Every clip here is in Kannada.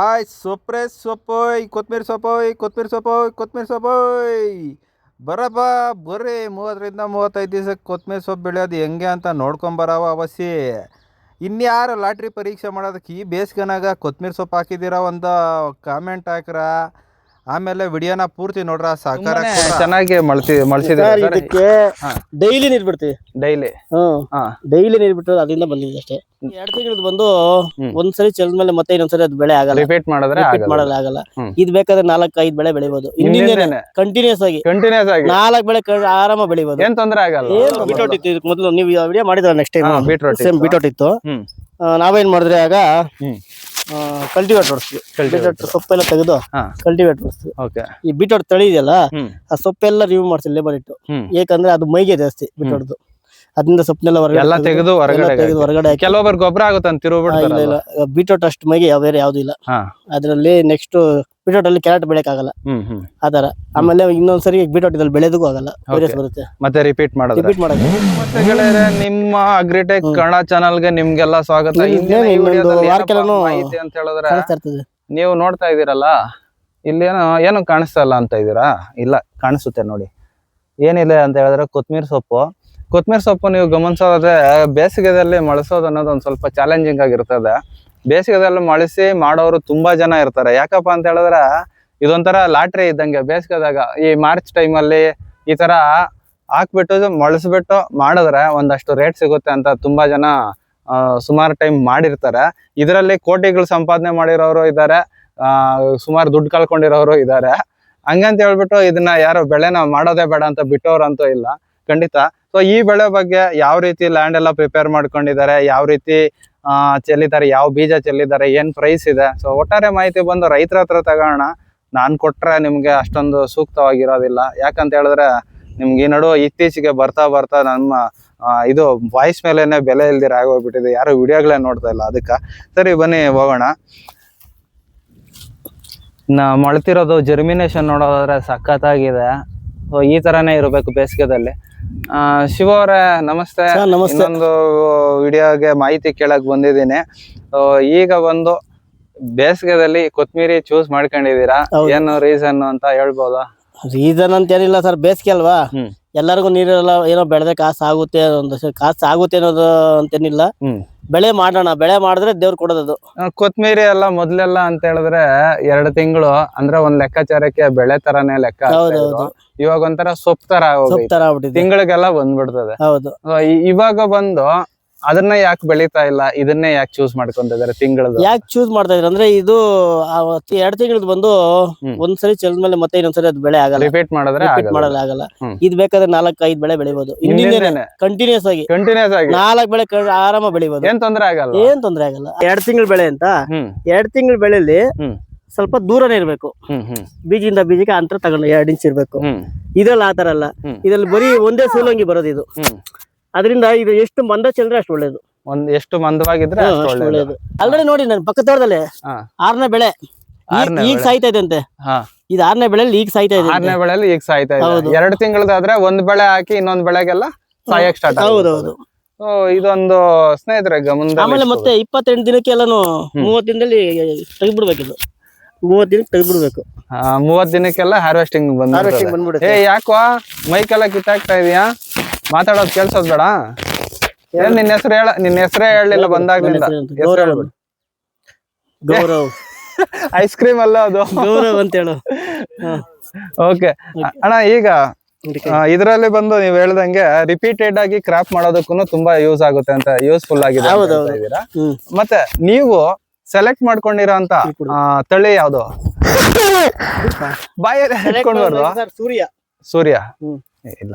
ಆಯ್ ಸೊಪ್ರೆ ಸೊಪ್ಪೋಯ್ ಕೊತ್ಮೀರಿ ಸೊಪ್ಪೋಯ್ ಕೊತ್ಮೀರಿ ಸೊಪ್ಪೋಯ್ ಕೊತ್ಮೀರಿ ಸೊಪ್ಪೋಯ್ ಬರಪ್ಪ, ಬರ್ರಿ. ಮೂವತ್ತರಿಂದ ಮೂವತ್ತೈದು ದಿವಸಕ್ಕೆ ಕೊತ್ಮೀರಿ ಸೊಪ್ಪು ಬೆಳೆಯೋದು ಹೆಂಗೆ ಅಂತ ನೋಡ್ಕೊಂಬರವ ಅವಸಿ ಇನ್ಯಾರು ಲಾಟ್ರಿ ಪರೀಕ್ಷೆ ಮಾಡೋದಕ್ಕೆ ಈ ಬೇಸಿಗೆನಾಗ ಕೊತ್ಮೀರಿ ಸೊಪ್ಪು ಹಾಕಿದ್ದೀರಾ ಒಂದು ಕಾಮೆಂಟ್ ಹಾಕ್ರ. ಆಮೇಲೆ ವಿಡಿಯೋನ ಪೂರ್ತಿ ನೋಡ್ರ ಸಾಕಾರ ಚೆನ್ನಾಗಿ ಮಳ್ಸಿ ಮಳ್ಸಿದ್ದಾರೆ ಇದಕ್ಕೆ ಡೈಲಿ ನೀರ್ ಬಿಡ್ತೀವಿ. ಡೈಲಿ? ಹ್ಮ್ ಹಾ. ಡೈಲಿ ನೀರ್ ಬಿಟ್ಟು ಅದರಿಂದ ಬಂದಿದೆ ಅಷ್ಟೇ. ಎರಡು ತಿಂಗಳದ್ ಬಂದು. ಒಂದ್ಸರಿ ಚೆಲ್ಲದ ಮೇಲೆ ಮತ್ತೆ ಇನ್ನೊಂದ್ಸರಿ ಅದ್ ಬೆಳೆ ಆಗಲ್ಲ. ರಿಪೀಟ್ ಮಾಡಿದ್ರೆ ರಿಪೀಟ್ ಮಾಡಲ್ಲ ಆಗಲ್ಲ. ಇದ್ ಬೇಕಾದ್ರೆ ನಾಲ್ಕ್ ಐದ್ ಬೆಳೆ ಬೆಳಿಬಹುದು ಕಂಟಿನ್ಯೂಸ್ ಆಗಿ. ಕಂಟಿನ್ಯೂಸ್ ಆಗಿ. ನಾಲ್ಕ್ ಬೆಳೆ ಆರಾಮ ಬೆಳಿಬಹುದು ಏನ್ ತೊಂದ್ರೆ ಆಗಲ್ಲ. ಬಿಟೋಟ್ ಬೀಟ್ರೋಟ್ ಇತ್ತು. ಇದಕ್ಕೆ ಮೊದಲು ನೀವು ವಿಡಿಯೋ ಮಾಡಿದ್ರ next time beetroot same beetroot ಇತ್ತು. ನಾವೇನ್ ಮಾಡಿದ್ರೆ ಆಗ ಕಲ್ಟಿವೇಟ್ ಹೊಡಿಸ್ತೀವಿ. ಬೀಟ್ರೋಟ್ ಸೊಪ್ಪೆಲ್ಲ ತೆಗೆದು ಕಲ್ಟಿವೇಟರ್ಸ್ ಕಲ್ಟಿವೇಟ್ ಹೊಡಿಸ್ತೀವಿ. ಓಕೆ ಈ ಬೀಟ್ರೋಟ್ ತಳಿ ಇದೆಯಲ್ಲ ಆ ಸೊಪ್ಪೆಲ್ಲ ರಿಮೂವ್ ಮಾಡ್ತೀವಿ ಲೇಬರ್ ಇಟ್ಟು. ಯಾಕಂದ್ರೆ ಅದು ಮೈಗೆ ಜಾಸ್ತಿ ಬಿಟ್ಟೊಡ್ದು ಅದರಿಂದ ಸೊಪ್ಪನೆಲ್ಲ ಹೊರಗಡೆ ಎಲ್ಲ ತೆಗೆದು ಹೊರಗಡೆ ತೆಗೆದು ಹೊರಗಡೆ ಹಾಕಿ. ಕೆಲವೊಬ್ಬರು ಗೊಬ್ಬರ ಆಗುತ್ತೆ ಅಂತ ಇಲ್ಲ ಇಲ್ಲ. ಬೀಟ್ರೋಟ್ ಅಷ್ಟು ಮೈಗೆ ಯಾವ ಬೇರೆ ಯಾವ್ದು ಇಲ್ಲ. ಅದರಲ್ಲಿ ನೆಕ್ಸ್ಟ್ ಬೀಟ್ರೋಟ್ ಅಲ್ಲಿ ಕ್ಯಾರೆಟ್ ಬೆಳೆಯಕ್ಕಾಗಲ್ಲ. ಹ್ಮ್ ಹ್ಮ್. ಆ ತರ ಆಮೇಲೆ ಇನ್ನೊಂದ್ಸರಿ ಬೀಟ್ರೋಟ್ ಇದ್ರಲ್ಲಿ ಬೆಳೆದಕ್ಕೂ ಆಗಲ್ಲ. ವೈರಸ್ ಬರುತ್ತೆ. ಮತ್ತೆ ರಿಪೀಟ್ ಮಾಡೋದು. ರಿಪೀಟ್ ಮಾಡಕ್ಕೆ ನಿಮ್ಮ ಅಗ್ರಿಟೆಕ್ ಕನ್ನಡ ಚಾನಲ್ಗೆ ನಿಮ್ಗೆಲ್ಲ ಸ್ವಾಗತ. ಅಂತ ಹೇಳಿದ್ರೆ ನೀವು ನೋಡ್ತಾ ಇದೀರಲ್ಲ ಇಲ್ಲೇನೋ ಏನು ಕಾಣಿಸ್ತಾ ಇಲ್ಲ ಅಂತ ಇದೀರಾ ಇಲ್ಲ ಕಾಣಿಸುತ್ತೆ ನೋಡಿ. ಏನಿಲ್ಲ ಅಂತ ಹೇಳಿದ್ರೆ ಕೊತ್ಮೀರ್ ಸೊಪ್ಪು. ಕೊತ್ಮೀರಿ ಸೊಪ್ಪು ನೀವು ಗಮನಿಸೋದಾದ್ರೆ ಬೇಸಿಗೆದಲ್ಲಿ ಮಳಸೋದು ಅನ್ನೋದು ಒಂದು ಸ್ವಲ್ಪ ಚಾಲೆಂಜಿಂಗ್ ಆಗಿರ್ತದೆ. ಬೇಸಿಗೆದಲ್ಲಿ ಮಳಸಿ ಮಾಡೋರು ತುಂಬಾ ಜನ ಇರ್ತಾರೆ. ಯಾಕಪ್ಪ ಅಂತ ಹೇಳಿದ್ರೆ ಇದೊಂಥರ ಲಾಟ್ರಿ ಇದ್ದಂಗೆ ಬೇಸಿಗೆದಾಗ. ಈ ಮಾರ್ಚ್ ಟೈಮಲ್ಲಿ ಈ ತರ ಹಾಕ್ಬಿಟ್ಟು ಮಳಸ್ಬಿಟ್ಟು ಮಾಡಿದ್ರೆ ಒಂದಷ್ಟು ರೇಟ್ ಸಿಗುತ್ತೆ ಅಂತ ತುಂಬಾ ಜನ ಸುಮಾರು ಟೈಮ್ ಮಾಡಿರ್ತಾರೆ. ಇದರಲ್ಲಿ ಕೋಟಿಗಳು ಸಂಪಾದನೆ ಮಾಡಿರೋರು ಇದ್ದಾರೆ. ಸುಮಾರು ದುಡ್ಡು ಕಳ್ಕೊಂಡಿರೋರು ಇದ್ದಾರೆ. ಹಂಗಂತ ಹೇಳ್ಬಿಟ್ಟು ಇದನ್ನ ಯಾರು ಬೆಳೆನ ಮಾಡೋದೇ ಬೇಡ ಅಂತ ಬಿಟ್ಟವ್ರಂತೂ ಇಲ್ಲ. ಖಂಡಿತ. ಸೊ ಈ ಬೆಳೆ ಬಗ್ಗೆ ಯಾವ ರೀತಿ ಲ್ಯಾಂಡ್ ಎಲ್ಲ ಪ್ರಿಪೇರ್ ಮಾಡ್ಕೊಂಡಿದ್ದಾರೆ, ಯಾವ ರೀತಿ ಚೆಲ್ಲಿದ್ದಾರೆ, ಯಾವ ಬೀಜ ಚೆಲ್ಲಿದ್ದಾರೆ, ಏನ್ ಪ್ರೈಸ್ ಇದೆ? ಸೊ ಒಟ್ಟಾರೆ ಮಾಹಿತಿ ಬಂದು ರೈತರ ಹತ್ರ ತಗೋಣ. ನಾನು ಕೊಟ್ರೆ ನಿಮ್ಗೆ ಅಷ್ಟೊಂದು ಸೂಕ್ತವಾಗಿರೋದಿಲ್ಲ. ಯಾಕಂತ ಹೇಳಿದ್ರೆ ನಿಮ್ಗೆ ಈ ನಡುವೆ ಇತ್ತೀಚೆಗೆ ಬರ್ತಾ ಬರ್ತಾ ನಮ್ಮ ಇದು ವಾಯ್ಸ್ ಮೇಲೆನೆ ಬೆಲೆ ಇಲ್ದಿರ ಆಗೋಗ್ಬಿಟ್ಟಿದೆ ಯಾರು ವಿಡಿಯೋಗಳೇ ನೋಡ್ತಾ ಇಲ್ಲ ಅದಕ್ಕೆ. ಸರಿ, ಬನ್ನಿ, ಹೋಗೋಣ. ನಾ ಮೊಳತಿರೋದು ಜರ್ಮಿನೇಷನ್ ನೋಡೋದಾದ್ರೆ ಸಖತ್ತಾಗಿದೆ. ಸೊ ಈ ಥರನೇ ಇರಬೇಕು ಬೇಸಿಗೆದಲ್ಲಿ. ಶಿವ ಅವರೇ ನಮಸ್ತೆ. ನಮಸ್ತೆ. ಇನ್ನೊಂದು ವಿಡಿಯೋಗೆ ಮಾಹಿತಿ ಕೇಳಕ್ ಬಂದಿದ್ದೀನಿ. ಈಗ ಬಂದು ಬೇಸಿಗೆದಲ್ಲಿ ಕೊತ್ಮೀರಿ ಚೂಸ್ ಮಾಡ್ಕೊಂಡಿದೀರಾ ಏನು ರೀಸನ್ ಅಂತ ಹೇಳ್ಬೋದಾ? ರೀಸನ್ ಅಂತ ಏನಿಲ್ಲ ಸರ್ ಬೇಸಿಗೆ ಅಲ್ವಾ? ಎಲ್ಲರಿಗೂ ನೀರೆಲ್ಲ ಏನೋ ಬೆಳೆದ್ರೆ ಕಾಸು ಆಗುತ್ತೆ ಒಂದು ಕಾಸು ಆಗುತ್ತೆ ಅನ್ನೋದು ಅಂತೇನಿಲ್ಲ. ಬೆಳೆ ಮಾಡೋಣ ಬೆಳೆ ಮಾಡಿದ್ರೆ ದೇವ್ರು ಕೊಡೋದು ಕೊತ್ಮೀರಿ ಎಲ್ಲ ಮೊದ್ಲೆಲ್ಲ ಅಂತ ಹೇಳಿದ್ರೆ ಎರಡು ತಿಂಗಳು ಅಂದ್ರೆ ಒಂದ್ ಲೆಕ್ಕಾಚಾರಕ್ಕೆ ಬೆಳೆ ತರಾನೇ ಲೆಕ್ಕ. ಇವಾಗ ಒಂಥರ ಸೊಪ್ಪು ತರ ತರ ತಿಂಗಳಿಗೆಲ್ಲ ಬಂದ್ಬಿಡ್ತದೆ. ಹೌದು. ಇವಾಗ ಬಂದು ಅದನ್ನ ಯಾಕೆ ಬೆಳೀತಾ ಇಲ್ಲ? ಇದನ್ನೇ ಯಾಕೆ ಚೂಸ್ ಮಾಡ್ಕೊಂತ ಇದಾರೆ ತಿಂಗಳ ಯಾಕೆ ಚೂಸ್ ಮಾಡ್ತಾ ಇದ್ರೆ ಅಂದ್ರೆ ಇದು ಎರಡ್ ತಿಂಗಳದ್ ಬಂದು ಒಂದ್ಸರಿ ಒಂದ್ಸರಿ ಮೇಲೆ ಮತ್ತೆ ಇನ್ನೊಂದ್ಸರಿ ಅದು ಬೆಳೆ ಆಗಲ್ಲ. ರಿಪೀಟ್ ಮಾಡಿದ್ರೆ ಮಾಡಲ್ಲ ಆಗಲ್ಲ. ಇದ್ ಬೇಕಾದ್ರೆ ನಾಲ್ಕ್ ಐದ್ ಬೆಳೆ ಬೆಳಿಬಹುದು ಕಂಟಿನ್ಯೂಸ್ ಆಗಿ. ಕಂಟಿನ್ಯೂಸ್ ಆಗಿ. ನಾಲ್ಕ್ ಬೆಳೆ ಆರಾಮ ಬೆಳಿಬಹುದು ಏನ್ ತೊಂದ್ರೆ ಆಗಲ್ಲ? ಏನ್ ತೊಂದ್ರೆ ಆಗಲ್ಲ. ಎರಡ್ ತಿಂಗಳ ಬೆಳೆ ಅಂತ? ಎರಡ್ ತಿಂಗಳ ಬೆಳೆಯಲ್ಲಿ ಸ್ವಲ್ಪ ದೂರನೇ ಇರ್ಬೇಕು. ಬೀಜದಿಂದ ಬೀಜಕ್ಕೆ ಅಂತರ ತಗೊಂಡು ಎರಡ್ ಇಂಚ್ ಇರ್ಬೇಕು. ಇದ್ರಲ್ಲಿ ಆತರ ಅಲ್ಲ. ಇದ್ರಲ್ಲಿ ಬರೀ ಒಂದೇ ಸೂಲಂಗಿ ಬರೋದು ಇದು. ಅದರಿಂದ ಇದು ಎಷ್ಟು ಮಂದ ಚೆಲ್ಲರೆ ಅಷ್ಟು ಒಳ್ಳೇದು. ಒಂದ್ ಎಷ್ಟು ಮಂದವಾಗಿದ್ರೆ ಅಷ್ಟು ಒಳ್ಳೇದು. ಆಲ್ರೆಡಿ ನೋಡಿ ನಾನು ಪಕ್ಕ ತೋಟದಲ್ಲಿ ಆರನೇ ಬೆಳೆ. ಈಗ- ಸಾಯ್ತಾ ಇದೆ ಅಂತೆ ಹಾ. ಇದು ಆರನೇ ಬೆಳೆಯಲ್ಲಿ ಈಗ ಸಾಯ್ತಾ ಇದೆ ಆರನೇ ಬೆಳೆಯಲ್ಲಿ ಈಗ ಸಾಯ್ತಾ. ಇದೆ. ಎರಡು ತಿಂಗಳದಾದ್ರೆ ಒಂದ್ ಬೆಳೆ ಹಾಕಿ ಇನ್ನೊಂದ್ ಬೆಳೆಗೆಲ್ಲ ಸಾಯಕ್ ಸ್ಟಾರ್ಟ್ ಹೌದೌದು ಇದೊಂದು ಸ್ನೇಹಿತರೆ ಗಮನದಲ್ಲಿ ಆಮೇಲೆ ಮತ್ತೆ ಇಪ್ಪತ್ತೆಂಟು ದಿನಕ್ಕೆ ಎಲ್ಲಾನು ಮೂವತ್ತು ದಿನದಲ್ಲಿ ತೆಗೆದ್ಬಿಡ್ಬೇಕು ಇದು. ದಿನ ದಿನಕ್ಕೆ ತೆಗೆದ್ಬಿಡ್ಬೇಕು. ಮೂವತ್ ದಿನಕ್ಕೆಲ್ಲ ಹಾರ್ವೆಸ್ಟಿಂಗ್ ಬಂದ್ ಹಾರ್ವೆಸ್ಟಿಂಗ್ ಬಂದ್ಬಿಡುತ್ತೆ. ಯಾಕೋ ಮೈಕೆಲ್ಲ ಕಿತ್ತಾಕ್ತಾ ಇದೀಯಾ? ಮಾತಾಡೋದ್ ಕೇಳ್ಸೋದ್ ಬೇಡ. ಏನ್ ನಿನ್ನ ಹೆಸರು ಹೇಳ ನಿನ್ನ ಹೆಸರೇ ಹೇಳಲಿಲ್ಲ ಬಂದಾಗ್ಲಿಂದ ಗೌರವ್ ಐಸ್ ಕ್ರೀಮ್ ಅಲ್ಲ ಅದು. ಗೌರವ್ ಅಂತ ಹೇಳು. ಓಕೆ ಅಣ್ಣ ಈಗ ಇದರಲ್ಲಿ ಬಂದು ನೀವ್ ಹೇಳ್ದಂಗೆ ರಿಪೀಟೆಡ್ ಆಗಿ ಕ್ರಾಪ್ ಮಾಡೋದಕ್ಕೂ ತುಂಬಾ ಯೂಸ್ ಆಗುತ್ತೆ ಅಂತ ಯೂಸ್ಫುಲ್ ಆಗಿದೆ ಮತ್ತೆ ನೀವು ಸೆಲೆಕ್ಟ್ ಮಾಡ್ಕೊಂಡಿರೋ ಅಂತ ತಳಿ ಯಾವ್ದು? ಬಾಯಲ್ಲಿ ಸೂರ್ಯ. ಸೂರ್ಯ. ಇಲ್ಲ.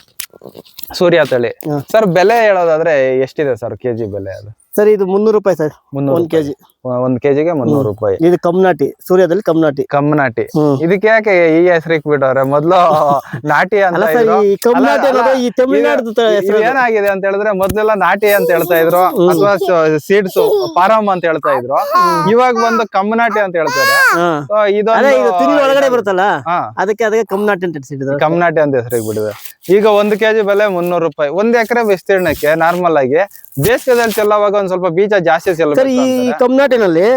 ಸೂರ್ಯ ತಳಿ. ಸರ್ ಬೆಲೆ ಹೇಳೋದಾದ್ರೆ ಎಷ್ಟಿದೆ ಸರ್ ಕೆಜಿ ಬೆಲೆ ಅದು? ಸರ್ ಇದು ಮುನ್ನೂರು ರೂಪಾಯಿ ಸರ್. ಒಂದ್ ಕೆಜಿ. ಒಂದ್ ಕೆಜಿಗೆ ಮುನ್ನೂರು ರೂಪಾಯಿ. ಇದು ಕಮ್ನಾಟಿ ಸೂರ್ಯದಲ್ಲಿ ಕಮ್ನಾಟಿ. ಕಮ್ಮನಾಟಿ ಹ್ಮ್. ಇದಕ್ಕೆ ಯಾಕೆ ಈ ಹೆಸರಿಗೆ ಬಿಟ್ಟವ್ರೆ ಮೊದ್ಲು ನಾಟಿ ಅಂತ ಕಮ್ನಾಟಿ ಏನಾಗಿದೆ ಅಂತ ಹೇಳಿದ್ರೆ ಮೊದ್ಲೆಲ್ಲ ನಾಟಿ ಅಂತ ಹೇಳ್ತಾ ಇದ್ರು. ಅಥವಾ ಸೀಡ್ಸ್ ಪಾರಮ್ ಅಂತ ಹೇಳ್ತಾ ಇದ್ರು. ಇವಾಗ ಬಂದು ಕಮ್ಮನಾಟಿ ಅಂತ ಹೇಳ್ತಾರೆ. ಇದೊಂದು ಒಳಗಡೆ ಬರುತ್ತಲ್ಲ? ಹಾ. ಅದಕ್ಕೆ ಅದಕ್ಕೆ ಕಮ್ನಾಟಿ ಅಂತ ಕಮ್ನಾಟಿ ಅಂತ ಹೆಸರಿಗೆ ಬಿಡಿದೆ. ಈಗ ಒಂದು ಕೆಜಿ ಬೆಲೆ ಮುನ್ನೂರು ರೂಪಾಯಿ. ಒಂದ್ ಎಕರೆ ವಿಸ್ತೀರ್ಣಕ್ಕೆ ನಾರ್ಮಲ್ ಆಗಿ ಬೇಸಿಗೆದಲ್ಲಿ ಚೆಲ್ಲುವಾಗ ಒಂದ್ ಸ್ವಲ್ಪ ಬೀಜ ಜಾಸ್ತಿ ಚೆಲ್ಲ ಈ ತಮಿಳ್ನಾಟಿನಲ್ಲಿ ಕಮ್ನಾಟಿನಲ್ಲಿ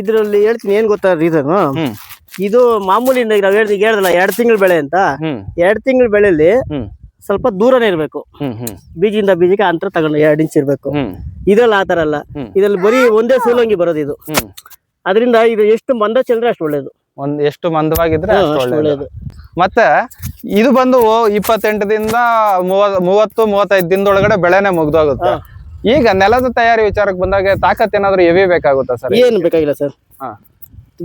ಇದ್ರಲ್ಲಿ ಹೇಳ್ತೀನಿ ಏನ್ ಗೊತ್ತಾ ರೀಸನ್ ಇದು ಮಾಮೂಲಿ ನಾವ್ ಹೇಳ್ತೀವಿ ಹೇಳ್ದಲ್ಲ ಎರಡ್ ತಿಂಗಳ ಬೆಳೆ ಅಂತ. ಎರಡ್ ತಿಂಗಳ ಬೆಳೆಯಲ್ಲಿ ಸ್ವಲ್ಪ ದೂರನೇ ಇರ್ಬೇಕು. ಬೀಜದಿಂದ ಬೀಜಕ್ಕೆ ಅಂತರ ತಗೊಂಡು ಎರಡ್ ಇಂಚ್ ಇರ್ಬೇಕು. ಇದೆಲ್ಲ ಇದ್ರಲ್ಲಿ ಆತರ ಅಲ್ಲ. ಇದ್ರಲ್ಲಿ ಬರೀ ಒಂದೇ ಸೂಲಂಗಿ ಬರೋದು ಇದು. ಅದರಿಂದ ಇದು ಎಷ್ಟು ಮಂದ ಚೆಲ್ಲರೆ ಅಷ್ಟು ಒಳ್ಳೇದು. ಒಂದ್ ಎಷ್ಟು ಮಂದವಾಗಿದ್ರೆ ಒಳ್ಳೇದು. ಮತ್ತೆ ಇದು ಬಂದು ಇಪ್ಪತ್ತೆಂಟದಿಂದ ಮೂವ- ಮೂವತ್ತು ಮೂವತ್ತೈದು ದಿನದೊಳಗಡೆ ಬೆಳೆನೆ ಮುಗ್ದೋಗುತ್ತೆ. ಈಗ ನೆಲದ ತಯಾರಿ ವಿಚಾರಕ್ಕೆ ಬಂದಾಗ ತಾಕತ್ ಏನಾದ್ರು ಎವಿ ಬೇಕಾಗುತ್ತಾ ಸರ್? ಏನು ಬೇಕಾಗಿಲ್ಲ ಸರ್.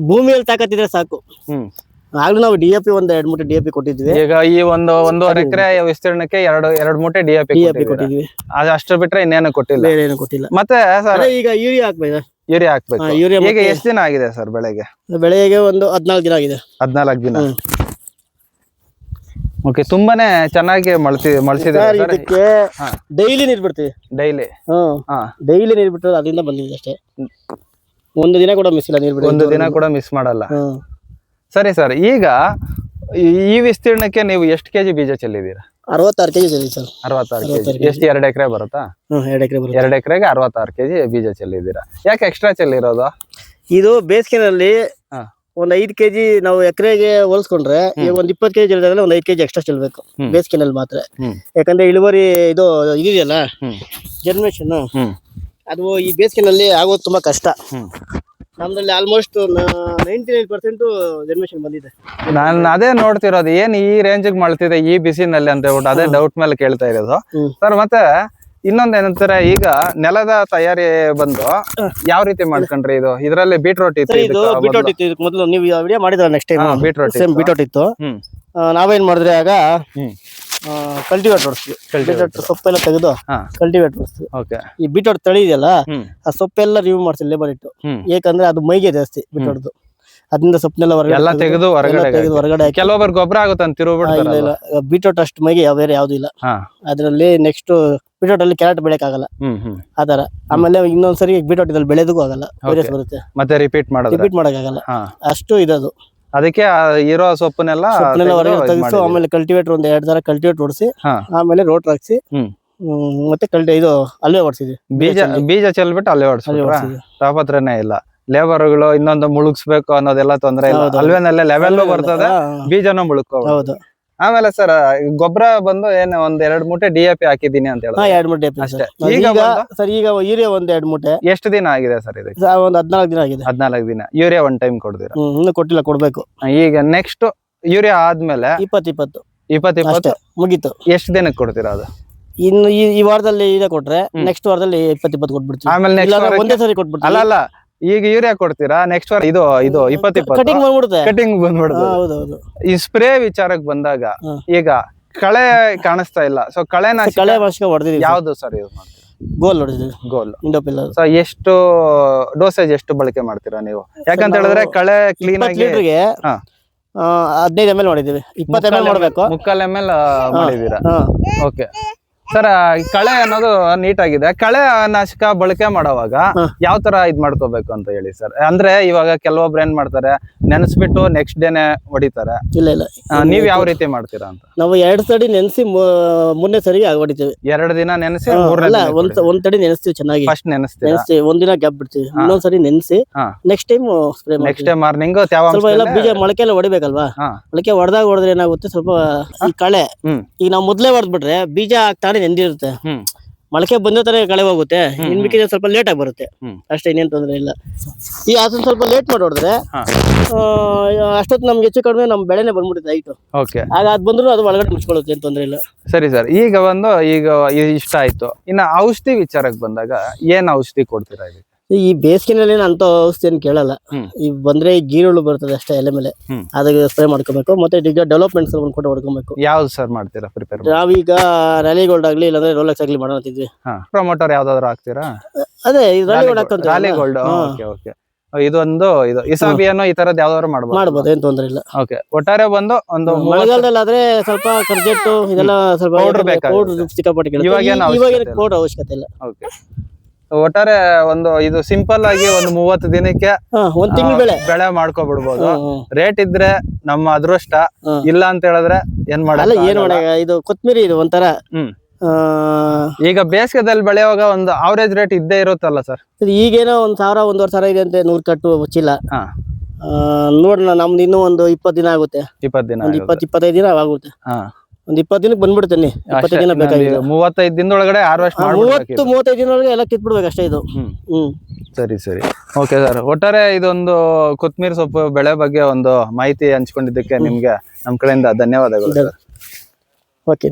ಭೂಮಿಯಲ್ಲಿ ತಾಕತ್ತಿದ್ರೆ ಸಾಕು. ಹ್ಮ್. ಆಗ್ಲೂ ನಾವು ಡಿ ಎಪಿ ಒಂದ್ ಎರಡ್ ಮೂಟೆ ಡಿ ಎಪಿ ಕೊಟ್ಟಿದ್ವಿ. ಈಗ ಈ ಒಂದು ಒಂದೂವರೆ ಎಕರೆ ವಿಸ್ತೀರ್ಣಕ್ಕೆ ಎರಡು ಎರಡು ಮೂಟೆ ಡಿ ಎಪಿ ಕೊಟ್ಟಿದ್ವಿ ಅದು ಅಷ್ಟು ಬಿಟ್ರೆ ಇನ್ನೇನು ಕೊಟ್ಟಿಲ್ಲ. ಏನು ಕೊಟ್ಟಿಲ್ಲ. ಮತ್ತೆ ಸರ್ ಈಗ ಯೂರಿಯಾ ಹಾಕ್ಬೇಕು? ಯೂರಿಯಾ ಹಾಕ್ಬೇಕು. ಯೂರಿಯಾ ಈಗ ಎಷ್ಟು ದಿನ ಆಗಿದೆ ಸರ್ ಬೆಳೆಗೆ? ಬೆಳೆಗೆ ಒಂದು ಹದ್ನಾಲ್ಕು ದಿನ ಆಗಿದೆ. ಹದ್ನಾಲ್ಕು ದಿನ. ಓಕೆ ತುಂಬಾನೇ ಚೆನ್ನಾಗಿ ಮಳ್ಸಿ ಮಳ್ಸಿದೆ ಸರ್ ಇದಕ್ಕೆ. ಡೈಲಿ ನೀರು ಬಿಡ್ತೀವಿ. ಡೈಲಿ? ಹಾ. ಡೈಲಿ ನೀರು ಬಿಟ್ಟು ಅದರಿಂದ ಬಂದಿದೆ ಅಷ್ಟೇ. ಒಂದು ದಿನ ಕೂಡ ಮಿಸ್ ಇಲ್ಲ ನೀರು ಬಿಡಿ ಒಂದು ದಿನ ಕೂಡ ಮಿಸ್ ಮಾಡಲ್ಲ. ಸರಿ ಸರ್ ಈಗ ಈ- ವಿಸ್ತೀರ್ಣಕ್ಕೆ ನೀವು ಎಷ್ಟು ಕೆಜಿ ಬೀಜ ಚೆಲ್ಲಿದ್ದೀರಾ? ಅರವತ್ತಾರು ಕೆಜಿ ಚೆಲ್ಲಿ ಸರ್. ಅರವತ್ತಾರು ಕೆಜಿ. ಎಷ್ಟು ಎರಡು ಎಕರೆ ಬರುತ್ತಾ? ಎರಡು ಎಕರೆ ಬರುತ್ತೆ. ಎರಡು ಎಕರೆಗೆ ಅರವತ್ತಾರು ಕೆಜಿ ಬೀಜ ಚೆಲ್ಲಿದ್ದೀರಾ. ಯಾಕೆ ಎಕ್ಸ್ಟ್ರಾ ಚೆಲ್ಲಿರೋದು? ಇದು ಬೇಸಿಗೆನಲ್ಲಿ ಹಾ. ಒಂದ್ ಐದ್ ಕೆಜಿ ನಾವು ಎಕರೆಗೆ ಹೋಲಿಸ್ಕೊಂಡ್ರೆ ಈಗ ಒಂದ್ ಇಪ್ಪತ್ ಕೆಜಿ ಇಳಿದಾಗಲೇ ಒಂದ್ ಐದ್ ಕೆಜಿ ಎಕ್ಸ್ಟ್ರಾ ಚೆಲ್ಬೇಕು. ಬೇಸಿಗೆನಲ್ಲಿ ಮಾತ್ರ. ಯಾಕಂದ್ರೆ ಇಳುವರಿ ಇದು ಇದೆಯಲ್ಲ ಜನರೇಷನ್ ಅದು ಈ ಬೇಸಿಗೆನಲ್ಲಿ ಆಗೋದು ತುಂಬಾ ಕಷ್ಟ. ನಮ್ಮಲ್ಲಿ ನಮ್ದ್ರಲ್ಲಿ almost ninety nine percent generation ಬಂದಿದೆ. ನಾನು ಅದೇ ನೋಡ್ತಿರೋದು ಏನ್ ಈ ರೇಂಜ್ ಮಾಡ್ತಿದೆ ಈ ಬಿಸಿನಲ್ಲಿ ಅಂತ ಹೇಳ್ಬಿಟ್ಟು ಅದೇ ಡೌಟ್ ಮೇಲೆ ಕೇಳ್ತಾ ಇರೋದು. ಸರ್ ಮತ್ತೆ ಇನ್ನೊಂದ್ ಏನಂತಾರೆ ಈಗ ನೆಲದ ತಯಾರಿ ಬಂದು ಯಾವ ರೀತಿ ಮಾಡ್ಕೊಂಡ್ರಿ ಇದು? ಇದರಲ್ಲಿ ಬೀಟ್ರೋಟ್ ಇತ್ತು ಇದು ಇದಕ್ಕೆ ಮೊದ್ಲು. ಇತ್ತು. ಇದಕ್ಕೆ ಮೊದಲು ನೀವು ವಿಡಿಯೋ ಮಾಡಿದ್ರೆ next time beetroot beetroot same ಇತ್ತು. ಬಿಟೋಟ್ ಇತ್ತು. ಹ್ಮ್. ಆ, ನಾವೇನ್ ಮಾಡಿದ್ರೆ ಆಗ ಹ್ಮ್. Cultivate ಹೊಡಿಸ್ತೀವಿ Cultivator. ಬಿಟೋಟ್ ಸೊಪ್ಪೆಲ್ಲ ತೆಗೆದು ಹಾ. ಕಲ್ಟಿವೇಟ್ ಹೊಡಿಸ್ತೀವಿ ಓಕೆ. ಈ ಬೀಟ್ರೋಟ್ ತಳಿ ಇದೆಯಲ್ಲ ಹ್ಮ್. ಆ ಸೊಪ್ಪೆಲ್ಲ ರಿಮೂವ್ ಮಾಡ್ತೀವಿ ಲೇಬರ್ ಇಟ್ಟು. ಹ್ಮ್. ಯಾಕಂದ್ರೆ ಅದು ಮೈಗೆ ಜಾಸ್ತಿ ಬಿಟೋಡ್ದು ಅದರಿಂದ ಸೊಪ್ಪನೆಲ್ಲ ಹೊರಗಡೆ ಎಲ್ಲ ತೆಗೆದು- ಹೊರಗಡೆ ತೆಗೆದು ಹೊರಗಡೆ ಹಾಕಿ. ಕೆಲವೊಬ್ಬರು ಗೊಬ್ಬರ ಆಗುತ್ತೆ ಅಂತ ಆ, ಇಲ್ಲ ತಿರುಗ್ಬಿಡ್ತಾರಲ್ಲ ಇಲ್ಲ ಬೀಟ್ರೋಟ್ ಅಷ್ಟು ಮೈಗೆ ಬೇರೆ ಯಾವ್ದು ಇಲ್ಲ. ಅದರಲ್ಲಿ ನೆಕ್ಸ್ಟ್ ಬೀಟ್ರೋಟ್ ಅಲ್ಲಿ ಕ್ಯಾರೆಟ್ ಬೆಳೆಯಕ್ ಆಗಲ್ಲ ಆತರ ಆಮೇಲೆ ಇನ್ನೊಂದ್ಸರಿ ಬೀಟ್ರೋಟ್ ಇದ್ರಲ್ಲಿ ಬೆಳೆದಕ್ಕೂ ಆಗಲ್ಲ. ವೈರಸ್ ಬರುತ್ತೆ. ಮತ್ತೆ ರಿಪೀಟ್ ಮಾಡೋದು ರಿಪೀಟ್ ಮಾಡಕ್ಕಾಗಲ್ಲ. ಆಗಲ್ಲ ಅಷ್ಟು ಇದದು. ಅದಕ್ಕೆ ಇರೋ ಸೊಪ್ಪನ್ನೆಲ್ಲ ಹೊರಗಡೆ ತೆಗೆದು ಆಮೇಲೆ ಕಲ್ಟಿವೇಟರ್ ಒಂದ್ ಎರಡ್ ತರ ಕಲ್ಟಿವೇಟ್ ಹೊಡಿಸಿ ಆಮೇಲೆ ರೋಟ್ ಹಾಕ್ಸಿ ಮತ್ತೆ ಕಲ್ಟಿ ಇದು ಅಲ್ಲೇ ಹೊಡ್ಸಿದ್ವಿ ಬೀಜ ಬೀಜ ಚೆಲ್ಬಿಟ್ಟು ಅಲ್ಲೇ ಹೊಡ್ಸಿದ್ವಿ ತಾಪತ್ರನೇ ಇಲ್ಲ. ಲೇಬರ್ಗಳು ಇನ್ನೊಂದು ಮುಳುಗಿಸ್ಬೇಕು ಅನ್ನೋದೆಲ್ಲ ತೊಂದ್ರೆ ಇಲ್ಲ. ಅಲ್ವೇನಲ್ಲೇ ಲೆವೆಲ್ ಬರ್ತದೆ ಬೀಜನೂ ಮುಳುಕೋ ಹೌದು. ಆಮೇಲೆ ಸರ್ ಗೊಬ್ಬರ ಬಂದು ಏನು ಒಂದ್ ಎರಡ್ ಮೂಟೆ ಡಿ ಎ ಪಿ ಹಾಕಿದೀನಿ ಅಂತ ಹಾ ಹೇಳಿ ಎರಡ್ ಮೂಟೆ ಅಷ್ಟೇ. ಸರ್. ಈಗ ಈಗ ಸರ್ ಈಗ ಯೂರಿಯಾ ಒಂದ್ ಎರಡ್ ಮೂಟೆ. ಎಷ್ಟು ದಿನ ಆಗಿದೆ ಸರ್ ಒಂದ್ ಹದ್ನಾಲ್ಕು ದಿನ ಆಗಿದೆ. ಹದ್ನಾಲ್ಕು ದಿನ. ಯೂರಿಯಾ ಒನ್ ಟೈಮ್ ಕೊಡ್ತೀರಾ? ಇನ್ನು ಕೊಟ್ಟಿಲ್ಲ ಕೊಡ್ಬೇಕು. ಈಗ ನೆಕ್ಸ್ಟ್ ಯೂರಿಯಾ ಆದ್ಮೇಲೆ ಇಪ್ಪತ್ ಇಪ್ಪತ್ತು. ಇಪ್ಪತ್ ಇಪ್ಪತ್ತು? ಮುಗಿತು. ಎಷ್ಟು ದಿನಕ್ಕೆ ಕೊಡ್ತೀರಾ ಅದು? ಇನ್ನು ಈ ವಾರದಲ್ಲಿ ಇದೇ ಕೊಟ್ರೆ ನೆಕ್ಸ್ಟ್ ವಾರದಲ್ಲಿ ಇಪ್ಪತ್ ಇಪ್ಪತ್ತು ಕೊಟ್ಬಿಡ್ತೀವಿ. ಆಮೇಲೆ ಒಂದೇ ಸರಿ ಕೊಟ್ಬಿಡ್ತೀವಿ. ಅಲ್ಲ ಅಲ್ಲ. ಈಗ ಯೂರಿಯಾ ಕೊಡ್ತೀರಾ? ನೆಕ್ಸ್ಟ್ ವಾರ ಇದು ಇದು ಇಪ್ಪತ್ ಇಪ್ಪತ್ತು ಕಟಿಂಗ್ ಮಾಡ್ಬಿಡುತ್ತೆ ಕಟಿಂಗ್ ಹೌದು ಈ ಸ್ಪ್ರೇ ವಿಚಾರಕ್ಕೆ ಬಂದಾಗ ಈಗ ಕಳೆ ಕಾಣಿಸ್ತಾ ಇಲ್ಲ. ಸೊ ಕಳೆ ಕಳೆ ಭಾಷೆ ಹೊಡೆದಿದ್ದೀವಿ ಯಾವ್ದು ಸರ್ ಯೂಸ್ ಮಾಡ್ತೀರಾ? ಗೋಲ್ ಹೊಡೆದಿದ್ದೀವಿ ಗೋಲ್ ಇಂಡೋಪಿಲ್ ಸೊ ಎಷ್ಟು ಡೋಸೇಜ್ ಎಷ್ಟು ಬಳಕೆ ಮಾಡ್ತೀರಾ ನೀವು? ಯಾಕಂತ ಹೇಳಿದ್ರೆ ಕಳೆ ಕ್ಲೀನ್ ಇಪ್ಪತ್ತು ಆಗಿ ಲೀಟರ್ಗೆ ಹಾ. ಹದಿನೈದು ಎಂ ಎಲ್ ಮಾಡಿದ್ದೀವಿ ಇಪ್ಪತ್ತು ಎಂ ಎಲ್ ಮಾಡಬೇಕು ಮುಕ್ಕಾಲ್ ಎಂ ಎಲ್ ಮಾಡಿದೀರಾ ಓಕೆ ಸರ್ ಕಳೆ ಅನ್ನೋದು ನೀಟ್ ಆಗಿದೆ. ಕಳೆ ನಾಶಕ ಬಳಕೆ ಮಾಡುವಾಗ. ಯಾವ ತರ ಇದ್ ಮಾಡ್ಕೋಬೇಕು ಅಂತ ಹೇಳಿ ಸರ್? ಅಂದ್ರೆ ಇವಾಗ ಕೆಲವೊಬ್ರು ಏನ್ ಮಾಡ್ತಾರೆ ನೆನೆಸ್ಬಿಟ್ಟು ನೆಕ್ಸ್ಟ್ ಡೇನೆ ಹೊಡಿತಾರೆ. ಇಲ್ಲ ಇಲ್ಲ. ನೀವ್ ಯಾವ ರೀತಿ ಮಾಡ್ತೀರಾ ಅಂತ? ನಾವು ಎರಡ್ ಸಡಿ ನೆನೆಸಿ ಮೂರನೇ ಸರಿಗೆ ಹೊಡಿತೀವಿ. ಎರಡ್ ದಿನ ನೆನೆಸಿ ಒಂದ್ ಒಂದ್ ತಡಿ ನೆನೆಸ್ತೀವಿ ಚೆನ್ನಾಗಿ. ಫಸ್ಟ್ ನೆನೆಸ್ತೀವಿ ಒಂದ್ ಒಂದಿನ ಗ್ಯಾಪ್ ಬಿಡ್ತೀವಿ. ಇನ್ನೊಂದ್ ಸರಿ ನೆನೆಸಿ next time spray next day morning ಸ್ವಲ್ಪ ಎಲ್ಲ ಬೀಜ ಮೊಳಕೆ ಎಲ್ಲ ಹೊಡಿಬೇಕಲ್ವಾ? ಮೊಳಕೆ ಹೊಡೆದಾಗ ಹೊಡೆದ್ರೆ ಏನಾಗುತ್ತೆ? ಸ್ವಲ್ಪ ಈ ಕಳೆ. ಈಗ ನಾವು ಮೊದ್ಲೇ ಹೊಡೆದ್ಬಿಟ್ರೆ ಬೀಜ ಆಗ್ತಾನೆ ನೆಂದಿರುತ್ತೆ ಹ್ಮ್. ಮೊಳಕೆ ಬಂದ ತರ ಕಳೆ ಹೋಗುತ್ತೆ. ಇನ್ ಮಿಕ್ಕಿದ್ರೆ ಸ್ವಲ್ಪ ಲೇಟ್ ಆಗಿ ಬರುತ್ತೆ. ಹ್ಮ್. ಅಷ್ಟೇ ಇನ್ನೇನ್ ತೊಂದ್ರೆ ಇಲ್ಲ. ಈ ಅದನ್ನ ಸ್ವಲ್ಪ ಲೇಟ್ ಮಾಡಿ ಹೊಡೆದ್ರೆ ಅಷ್ಟೊತ್ತು ನಮ್ಗೆ ಹೆಚ್ಚು ಕಡಿಮೆ ನಮ್ ಬೆಳೆನೆ ಬಂದ್ಬಿಡುತ್ತೆ ಐಟು ಓಕೆ ಆಗ ಅದ್ ಬಂದ್ರು ಅದು ಒಳಗಡೆ ಮುಚ್ಕೊಳ್ಳುತ್ತೆ ಏನ್ ತೊಂದ್ರೆ ಇಲ್ಲ. ಸರಿ ಸರ್ ಈಗ ಒಂದು ಈಗ ಇ- ಇಷ್ಟ ಆಯ್ತು. ಇನ್ನ ಔಷಧಿ ವಿಚಾರಕ್ಕೆ ಬಂದಾಗ ಏನ್ ಔಷಧಿ ಕೊಡ್ತೀರಾ ಇದಕ್ಕೆ? ಈ ಬೇಸಿಗೆನಲ್ಲಿ ಅಂತ ಔಷಧಿ ಏನು ಕೇಳಲ್ಲ. ಈ ಬಂದ್ರೆ ಈ ಗೀರುಳು ಬರ್ತದೆ ಅಷ್ಟೇ ಎಲೆ ಮೇಲೆ. ಅದಕ್ಕೆ ಸ್ಪ್ರೇ ಮಾಡ್ಕೋಬೇಕು. ಮತ್ತೆ ಈಗ ಡೆವಲಪ್ಮೆಂಟ್ಸ್ ಕೂಡ ಹೊಡ್ಕೊಬೇಕು ಯಾವ್ದು ಸರ್ ಮಾಡ್ತೀರಾ ಪ್ರಿಪೇರ್ ನಾವೀಗ ರ್ಯಾಲಿ ಗೋಲ್ಡ್ ಆಗ್ಲಿ ಇಲ್ಲಾಂದ್ರೆ ರೋಲೆಕ್ಸ್ ಆಗ್ಲಿ ಮಾಡೋತಿದ್ವಿ ಪ್ರಮೋಟರ್ ಯಾವ್ದಾದ್ರು ಹಾಕ್ತೀರಾ? ಅದೇ ರಾಲಿ ಗೋಲ್ಡ್ ಹಾಕೊಂತೀವಿ ರಾಲಿ ಗೋಲ್ಡ್ ಓಕೆ ಓಕೆ. ಇದೊಂದು ಇದು ಇಸಾಬಿಯನ್ನು ಈ ತರದ್ ಯಾವ್ದಾದ್ರು ಮಾಡ್ಬೋದು? ಮಾಡ್ಬೋದು ಏನ್ ತೊಂದ್ರೆ ಇಲ್ಲ. ಓಕೆ ಒಟ್ಟಾರೆ ಬಂದು ಒಂದು ಮಳೆಗಾಲದಲ್ಲಿ ಆದ್ರೆ ಸ್ವಲ್ಪ ಕರ್ಜೆಟ್ಟು ಇದೆಲ್ಲ ಸ್ವಲ್ಪ. ಪೌಡರ್ ಸಿಕ್ಕಾಪಟ್ಟೆ ಅವಶ್ಯಕತೆ ಇವಾಗ ಇಲ್ಲ. ಅವಶ್ಯಕತೆ ಇಲ್ಲ. ಓಕೆ. ಒಟ್ಟಾರೆ ಒಂದು ಇದು ಸಿಂಪಲ್ ಆಗಿ ಒಂದು ಮೂವತ್ತು ದಿನಕ್ಕೆ ಹಾ ಒಂದ್ ತಿಂಗಳ ಬೆಳೆ. ಬೆಳೆ ಮಾಡ್ಕೊಬಿಡ್ಬೋದು. ರೇಟ್ ಇದ್ರೆ ನಮ್ಮ ಅದೃಷ್ಟ. ಇಲ್ಲ ಅಂತ ಹೇಳಿದ್ರೆ ಏನ್ ಮಾಡಲ್ಲ ಏನ್ ಮಾಡ ಇದು ಕೊತ್ಮಿರಿ ಇದು ಒಂಥರ. ಈಗ ಬೇಸಿಗೆದಲ್ಲಿ ಬೆಳೆಯುವಾಗ ಒಂದು ಅವರೇಜ್ ರೇಟ್ ಇದ್ದೇ ಇರುತ್ತಲ್ಲ ಸರ್ ಈಗೇನೋ ಒಂದ್ ಸಾವಿರ ಒಂದೂವರೆ ಸಾವಿರ ಇದೆ ಅಂತ ನೂರ್ ಕಟ್ಟು ಚೀಲ ನೋಡೋಣ ನಮ್ದು ಇನ್ನೂ ಒಂದು ಇಪ್ಪತ್ತು ದಿನ ಆಗುತ್ತೆ. ಇಪ್ಪತ್ತು ದಿನ. ಇಪ್ಪತ್ತು ಇಪ್ಪತ್ತೈದು ದಿನ ಆಗುತ್ತೆ. ಹಾ. ಒಂದ್ ಇಪ್ಪತ್ತು ದಿನಕ್ಕೆ ಬಂದ್ಬಿಡ್ತೇನೆ ಇಪ್ಪತ್ತೈದು ದಿನ ಬೇಕಾಗಿದೆ. ಮೂವತ್ತೈದು ದಿನದೊಳಗಡೆ ಹಾರ್ವೆಸ್ಟ್ ಮೂವತ್ತು ಮೂವತ್ತೈದು ದಿನ ಒಳಗೆ ಎಲ್ಲ ಕಿತ್ಬಿಡ್ಬೇಕು ಅಷ್ಟೇ ಇದು. ಹ್ಮ್. ಸರಿ ಸರಿ. ಓಕೆ ಸರ್ ಒಟ್ಟಾರೆ ಇದೊಂದು ಕೊತ್ಮೀರಿ ಸೊಪ್ಪು ಬೆಳೆ ಬಗ್ಗೆ ಒಂದು ಮಾಹಿತಿ ಹಂಚ್ಕೊಂಡಿದ್ದಕ್ಕೆ ನಿಮ್ಗೆ ನಮ್ ಕಡೆಯಿಂದ ಧನ್ಯವಾದಗಳು ಸರ್ ಓಕೆ